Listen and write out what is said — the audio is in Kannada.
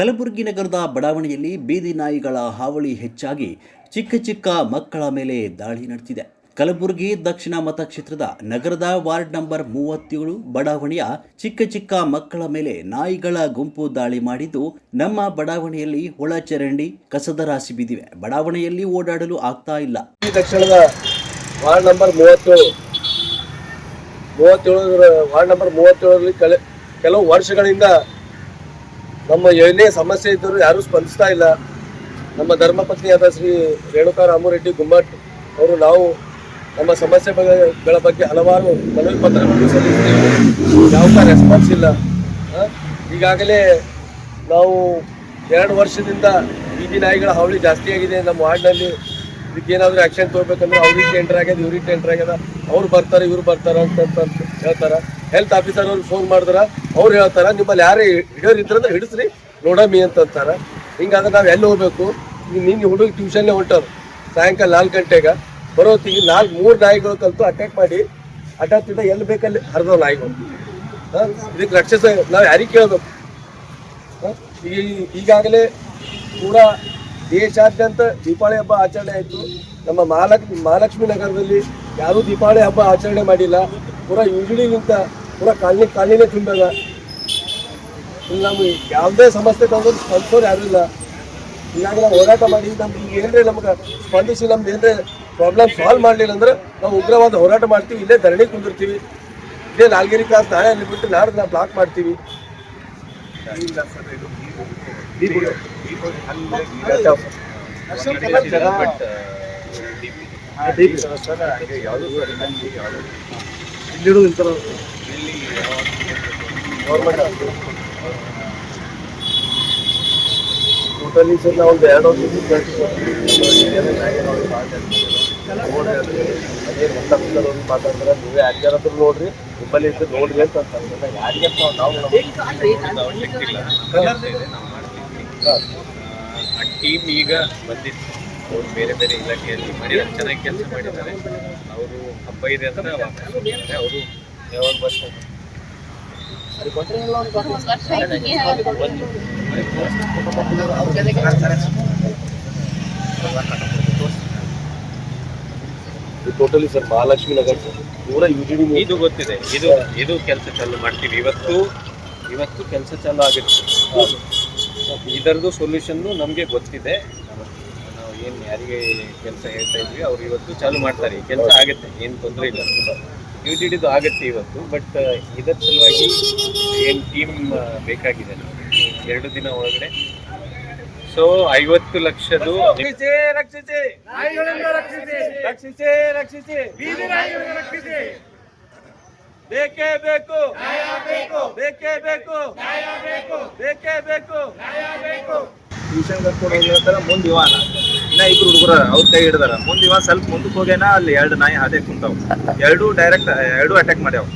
ಕಲಬುರಗಿ ನಗರದ ಬಡಾವಣೆಯಲ್ಲಿ ಬೀದಿ ನಾಯಿಗಳ ಹಾವಳಿ ಹೆಚ್ಚಾಗಿ ಚಿಕ್ಕ ಚಿಕ್ಕ ಮಕ್ಕಳ ಮೇಲೆ ದಾಳಿ ನಡೆಸಿದೆ ಕಲಬುರಗಿ ದಕ್ಷಿಣ ಮತಕ್ಷೇತ್ರದ ನಗರದ ವಾರ್ಡ್ ನಂಬರ್ ಮೂವತ್ತೇಳು ಬಡಾವಣೆಯ ಚಿಕ್ಕ ಚಿಕ್ಕ ಮಕ್ಕಳ ಮೇಲೆ ನಾಯಿಗಳ ಗುಂಪು ದಾಳಿ ಮಾಡಿದ್ದು, ನಮ್ಮ ಬಡಾವಣೆಯಲ್ಲಿ ಒಳಚರಂಡಿ ಕಸದ ರಾಶಿ ಬಿದ್ದಿವೆ. ಬಡಾವಣೆಯಲ್ಲಿ ಓಡಾಡಲು ಆಗ್ತಾ ಇಲ್ಲ. ಈ ತಕ್ಷಣದ ವಾರ್ಡ್ ನಂಬರ್ ಮೂವತ್ತೇಳು ಮೂವತ್ತೇಳು, ವಾರ್ಡ್ ನಂಬರ್ ಮೂವತ್ತೇಳರಲ್ಲಿ ಕಲೆ ಕೆಲವು ವರ್ಷಗಳಿಂದ ನಮ್ಮ ಏನೇ ಸಮಸ್ಯೆ ಇದ್ದರೂ ಯಾರೂ ಸ್ಪಂದಿಸ್ತಾ ಇಲ್ಲ. ನಮ್ಮ ಧರ್ಮಪತ್ನಿಯಾದ ಶ್ರೀ ರೇಣುಕಾ ರಾಮರೆಡ್ಡಿ ಗುಮ್ಮಟ್ ಅವರು ನಾವು ನಮ್ಮ ಸಮಸ್ಯೆಗಳ ಬಗ್ಗೆ ಹಲವಾರು ಮನವಿ ಪತ್ರಗಳನ್ನು ಸಲ್ಲಿಸಿದ್ದೇವೆ ಯಾವ ರೆಸ್ಪಾನ್ಸ್ ಇಲ್ಲ? ಈಗಾಗಲೇ ನಾವು ಎರಡು ವರ್ಷದಿಂದ ಬೀದಿ ನಾಯಿಗಳ ಹಾವಳಿ ಜಾಸ್ತಿ ಆಗಿದೆ. ನಮ್ಮ ವಾರ್ಡ್ನಲ್ಲಿ ಇದಕ್ಕೆ ಏನಾದರೂ ಆ್ಯಕ್ಷನ್ ತೊಗೋಬೇಕಂದ್ರೆ ಅವ್ರಿಗೆ ಟೆಂಡರ್ ಆಗ್ಯದ, ಇವ್ರಿಗೆ ಟೆಂಡರ್ ಆಗ್ಯದ. ಅವ್ರು ಬರ್ತಾರೆ, ಇವ್ರು ಬರ್ತಾರೆ ಅಂತ ಹೇಳ್ತಾರೆ. ಹೆಲ್ತ್ ಆಫೀಸರ್ ಅವ್ರಿಗೆ ಫೋನ್ ಮಾಡಿದ್ರ. ಅವ್ರು ಹೇಳ್ತಾರೆ, ನಿಮ್ಮಲ್ಲಿ ಯಾರೇ ಹಿಡಿಯೋರು ಇದ್ರಂದ್ರೆ ಹಿಡಿಸ್ರಿ ನೋಡಮಿ ಅಂತ ಹಿಂಗಾದ್ರೆ ನಾವು ಎಲ್ಲಿ ಹೋಗ್ಬೇಕು? ನಿನ್ನ ಹುಡುಗ ಟ್ಯೂಷನ್ನೇ ಹೊಂಟರು ಸಾಯಂಕಾಲ ನಾಲ್ಕು ಗಂಟೆಗೆ. ಬರೋತ್ತಿಗೆ ನಾಲ್ಕು, ಮೂರು ನಾಯಿಗಳು ಕಲ್ತು ಅಟ್ಯಾಕ್ ಮಾಡಿ ಅಡ್ಡಾಡ್ತಿದ್ದ ಎಲ್ಲಿ ಬೇಕಲ್ಲಿ ಹರಿದವು ನಾಯಿಗಳು? ಇದಕ್ಕೆ ರಕ್ಷಿಸ ನಾವು ಯಾರಿಗೆ ಕೇಳಬೇಕು? ಈ, ಈಗಾಗಲೇ ಕೂಡ ದೇಶಾದ್ಯಂತ ದೀಪಾವಳಿ ಹಬ್ಬ ಆಚರಣೆ ಆಯಿತು. ನಮ್ಮ ಮಹಾಲಕ್ಷ್ಮಿ ಮಹಾಲಕ್ಷ್ಮಿ ನಗರದಲ್ಲಿ ಯಾರೂ ದೀಪಾವಳಿ ಹಬ್ಬ ಆಚರಣೆ ಮಾಡಿಲ್ಲ. ಪೂರಾ ಯುಜುಡಿಗಿಂತ ಪೂರಾ ಕಾಲನಿ ಕಾಲನಿನೇ ತುಂಬದ ಇಲ್ಲಿ ನಮ್ಗೆ ಯಾವುದೇ ಸಮಸ್ಯೆ ತಂದ್ರೆ ಸ್ಪಂದಿಸೋರು ಯಾರು ಇಲ್ಲ. ಇಲ್ಲಾಗಿ ನಾವು ಹೋರಾಟ ಮಾಡಿ ನಮ್ಗೆ ಈಗ ಏನ್ರಿ ನಮ್ಗೆ ಸ್ಪಂದಿಸಿ ನಮ್ದು ಏನ್ರಿ ಪ್ರಾಬ್ಲಮ್ ಸಾಲ್ವ್ ಮಾಡಲಿಲ್ಲ ಅಂದ್ರೆ ನಾವು ಉಗ್ರವಾದ ಹೋರಾಟ ಮಾಡ್ತೀವಿ ಇಲ್ಲೇ ಧರಣಿ ಕುಂದಿರ್ತೀವಿ. ಇದೇ ನಾಲ್ಗೇರಿ ಕ್ಲಾಸ್ ನಾಳೆ ಅಲ್ಲಿ ಬಿಟ್ಟು ನಾಡ್ದು ನಾವು ಬ್ಲಾಕ್ ಮಾಡ್ತೀವಿ. ಇಲ್ಲಿಡು ಇಂತರ ಗೌರ್ಮೆಂಟ್ ಟೋಟಲಿ ಸರ್ ನಾವು ಒಂದು ಎರಡು ವರ್ಷ ಮಾತಾಡ್ತಾರೆ ನೀವೇ ಯಾರಿಗಾರ ನೋಡ್ರಿ ನಿಮ್ಮಲ್ಲಿ ಇದ್ದು ನೋಡ್ರಿ ಅಂತ ಅಂತಂದ್ರೆ ಯಾರಿಗೆ ನಾವು ಆ ಟೀಮ್ ಈಗ ಬಂದಿತ್ತು ಅವ್ರು ಬೇರೆ ಬೇರೆ ಇಲಾಖೆಯಲ್ಲಿ ಮಾಡಿದ್ದಾರೆ ಚೆನ್ನಾಗಿ ಕೆಲಸ ಮಾಡಿದ್ದಾರೆ ಅವರು ಹಬ್ಬ ಇದೆ ಅಂತ ಅವರು ಯಾವಾಗ ಬರ್ತಾರೆ ಟೋಟಲಿ ಸರ್ ಮಹಾಲಕ್ಷ್ಮಿ ನಗರ ಪೂರ ಯುಜಿಡಿ ಇದು ಗೊತ್ತಿದೆ. ಇದು ಇದು ಕೆಲಸ ಚಾಲು ಮಾಡ್ತೀವಿ. ಇವತ್ತು ಇವತ್ತು ಕೆಲಸ ಚಾಲು ಆಗಿರ್ತದೆ ಇದರದ್ದು ಸೊಲ್ಯೂಷನ್ ನಮಗೆ ಗೊತ್ತಿದೆ. ಏನು ಯಾರಿಗೆ ಕೆಲಸ ಹೇಳ್ತಾ ಇದ್ವಿ ಅವ್ರು ಇವತ್ತು ಚಾಲು ಮಾಡ್ತಾರೆ. ಕೆಲಸ ಆಗುತ್ತೆ ಏನು ತೊಂದರೆ ಇಲ್ಲ. ಯು ಜಿ ಡಿದು ಆಗುತ್ತೆ ಇವತ್ತು ಬಟ್ ಇದರ ಸಲುವಾಗಿ ಏನ್ ಟೀಮ್ ಬೇಕಾಗಿದೆ? ನಮಗೆ ಎರಡು ದಿನ ಒಳಗಡೆ. ಸೊ ಐವತ್ತು ಲಕ್ಷದು ರಕ್ಷಿಸಿ ರಕ್ಷಿಸಿ. ರಕ್ಷಿಸಿ. ರಕ್ಷಿಸಿ ಬೀದಿ ನಾಯಿಗಳನ್ನು ರಕ್ಷಿಸಿ. ಬೇಕೇ ಬೇಕು. ಬೇಕೇ ಬೇಕು. ಬೇಕೇ ಬೇಕು. ಮುಂದ್ ಇವಾನ ಇನ್ನ ಇಬ್ರು ಹುಡುಗರ ಅವ್ರ ಕೈ ಹಿಡಿದಾರ. ಮುಂದ್ ಇವ ಸ್ವಲ್ಪ ಮುಂದಕ್ಕೆ ಹೋಗ್ಯಾನ, ಅಲ್ಲಿ ಎರಡು ನಾಯಿ ಹಾದೆ ಕುಂತಾವ. ಎರಡು ಡೈರೆಕ್ಟ್ ಎರಡು ಅಟ್ಯಾಕ್ ಮಾಡ್ಯಾವ.